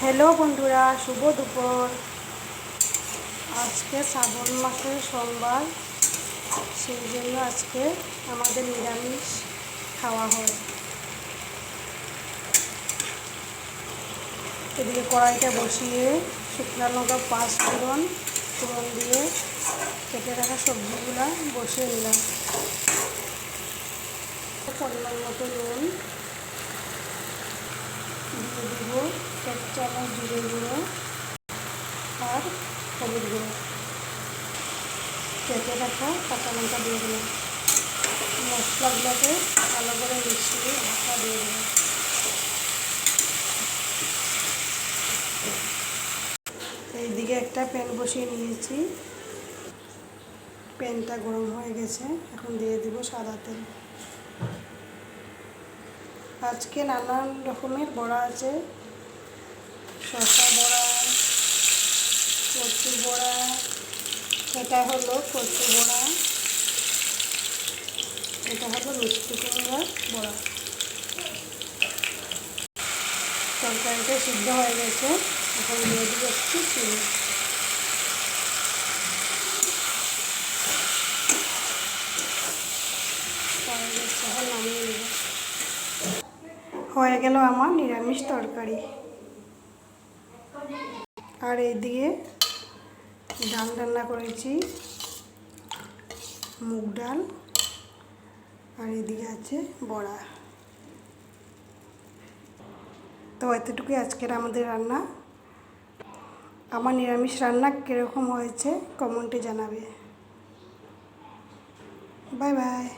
Hello বন্ধুরা, শুভ দুপুর। আজকে শ্রাবণ মাসের সোমবার, সেই জন্য আজকে আমাদের নিরামিষ খাওয়া হয়। এদিকে কড়াইটা বসিয়ে শুকনো লঙ্কা পাঁচ ফোড়ন ফোড়ন দিয়ে কেটে রাখা সবজিগুলো বসিয়ে নিলাম। পরিমাণ মতো নুন দিয়ে দিব। এক চামচ জিরে গুঁড়ো আর হলুদ গুঁড়ো। কেটে রাখা কাঁচা লঙ্কা দিয়ে দিলাম। মশলাগুলোকে ভালো করে মিশিয়ে ঢাকা দিয়ে দেবো এইদিকে একটা প্যান বসিয়ে নিয়েছি। প্যানটা গরম হয়ে গেছে, এখন দিয়ে দিব সাদা তেল। আজকে নানান রকমের বড়া আছে। শসা বড়া কচু বড়া, এটা হলো কচু বড়া, এটা হলো মিষ্টি কুমড়ার বড়া। তরকারিটা সিদ্ধ হয়ে গেছে, এখন দিয়ে দিব একটু চিনি। হয়ে গেল আমার নিরামিষ তরকারি। আর এইদিকে ডাল রান্না করেছি, মুগ ডাল, আর এদিকে আছে বড়া। তো এতটুকুই আজকের আমাদের রান্না। আমার নিরামিষ রান্না কীরকম হয়েছে কমেন্টে জানাবে। Bye bye.